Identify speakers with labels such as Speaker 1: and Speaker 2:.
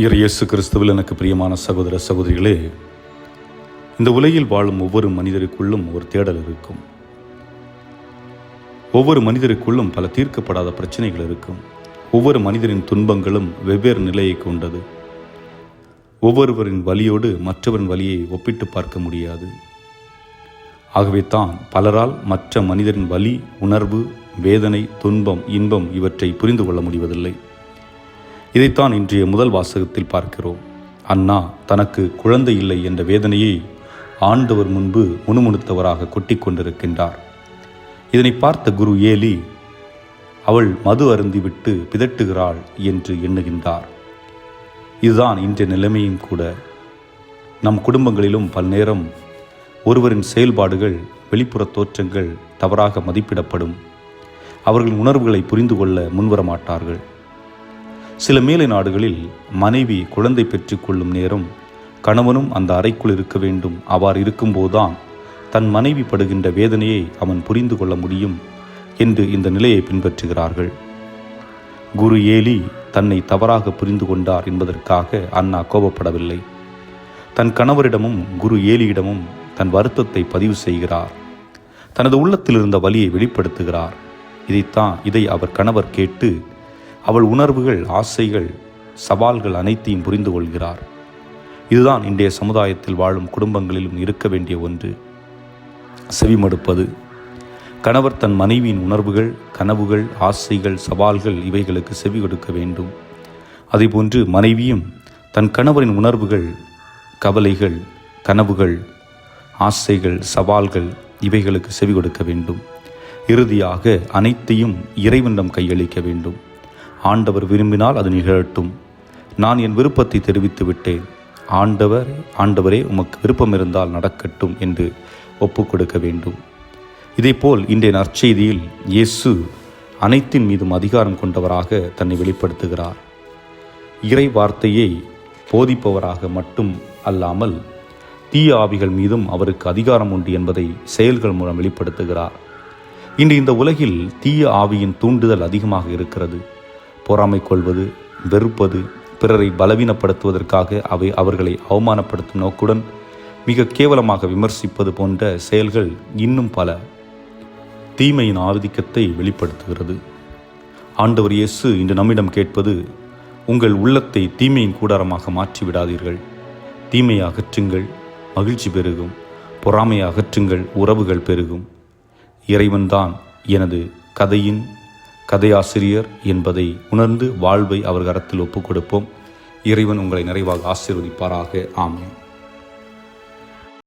Speaker 1: இயேசு இயேசு கிறிஸ்துவில் எனக்கு பிரியமான சகோதர சகோதரிகளே இந்த உலகில் வாழும் ஒவ்வொரு மனிதருக்குள்ளும் ஒரு தேடல் இருக்கும். ஒவ்வொரு மனிதருக்குள்ளும் பல தீர்க்கப்படாத பிரச்சனைகள் இருக்கும். ஒவ்வொரு மனிதரின் துன்பங்களும் வெவ்வேறு நிலையை கொண்டது. ஒவ்வொருவரின் வலியோடு மற்றவரின் வலியை ஒப்பிட்டு பார்க்க முடியாது. ஆகவே தான் பலரால் மற்ற மனிதரின் வலி உணர்வு வேதனை துன்பம் இன்பம் இவற்றை புரிந்து கொள்ள முடிவதில்லை. இதைத்தான் இன்றைய முதல் வாசகத்தில் பார்க்கிறோம். அண்ணா தனக்கு குழந்தை இல்லை என்ற வேதனையை ஆண்டவர் முன்பு முணுமுணுத்தவராக கொட்டிக் கொண்டிருக்கின்றார். இதனை பார்த்த குரு ஏலி அவள் மது அருந்திவிட்டு பிதட்டுகிறாள் என்று எண்ணுகின்றார். இதுதான் இன்றைய நிலைமையும் கூட. நம் குடும்பங்களிலும் பல்நேரம் ஒருவரின் செயல்பாடுகள் வெளிப்புற தோற்றங்கள் தவறாக மதிப்பிடப்படும். அவர்களின் உணர்வுகளை புரிந்து கொள்ள முன்வர மாட்டார்கள் சில மேலை நாடுகளில் மனைவி குழந்தை பெற்றுக்கொள்ளும் நேரம் கணவனும் அந்த அறைக்குள் இருக்க வேண்டும். அவ்வாறு இருக்கும்போதுதான் தன் மனைவி படுகின்ற வேதனையை அவன் புரிந்து கொள்ள முடியும் என்று இந்த நிலையை பின்பற்றுகிறார்கள். குரு ஏலி தன்னை தவறாக புரிந்து கொண்டார் என்பதற்காக அண்ணா கோபப்படவில்லை. தன் கணவரிடமும் குரு ஏலியிடமும் தன் வருத்தத்தை பதிவு செய்கிறார். தனது உள்ளத்தில் இருந்த வலியை வெளிப்படுத்துகிறார். இதைத்தான் இதை அவர் கணவர் கேட்டு அவள் உணர்வுகள் ஆசைகள் சவால்கள் அனைத்தையும் புரிந்து கொள்கிறார். இதுதான் இன்றைய சமுதாயத்தில் வாழும் குடும்பங்களிலும் இருக்க வேண்டிய ஒன்று. செவிமடுப்பது கணவர் தன் மனைவியின் உணர்வுகள் கனவுகள் ஆசைகள் சவால்கள் இவைகளுக்கு செவி கொடுக்க வேண்டும். அதேபோன்று மனைவியும் தன் கணவரின் உணர்வுகள் கவலைகள் கனவுகள் ஆசைகள் சவால்கள் இவைகளுக்கு செவி கொடுக்க வேண்டும். இறுதியாக அனைத்தையும் இறைவனிடம் கையளிக்க வேண்டும். ஆண்டவர் விரும்பினால் அது நிகழட்டும். நான் என் விருப்பத்தை தெரிவித்து விட்டேன். ஆண்டவர் ஆண்டவரே உமக்கு விருப்பம் இருந்தால் நடக்கட்டும் என்று ஒப்புக் கொடுக்க வேண்டும். இதேபோல் இன்றைய நற்செய்தியில் இயேசு அனைத்தின் மீதும் அதிகாரம் கொண்டவராக தன்னை வெளிப்படுத்துகிறார். இறை வார்த்தையை போதிப்பவராக மட்டும் அல்லாமல் தீய ஆவிகள் மீதும் அவருக்கு அதிகாரம் உண்டு என்பதை செயல்கள் மூலம் வெளிப்படுத்துகிறார். இன்று இந்த உலகில் தீய ஆவியின் தூண்டுதல் அதிகமாக இருக்கிறது. பொறாமை கொள்வது வெறுப்பது பிறரை பலவீனப்படுத்துவதற்காக அவை அவர்களை அவமானப்படுத்தும் நோக்குடன் மிக கேவலமாக விமர்சிப்பது போன்ற செயல்கள் இன்னும் பல தீமையின் ஆதிக்கத்தை வெளிப்படுத்துகிறது. ஆண்டவர் இயேசு இன்று நம்மிடம் கேட்பது உங்கள் உள்ளத்தை தீமையின் கூடாரமாக மாற்றி விடாதீர்கள். தீமையை அகற்றுங்கள் மகிழ்ச்சி பெருகும் பொறாமையை அகற்றுங்கள் உறவுகள் பெருகும். இறைவன்தான் எனது கதையின் கதையாசிரியர் என்பதை உணர்ந்து வாழ்வை அவர் கரத்தில் ஒப்புக் கொடுப்போம் இறைவன் உங்களை நிறைவாக ஆசீர்வதிப்பாராக. ஆமேன்.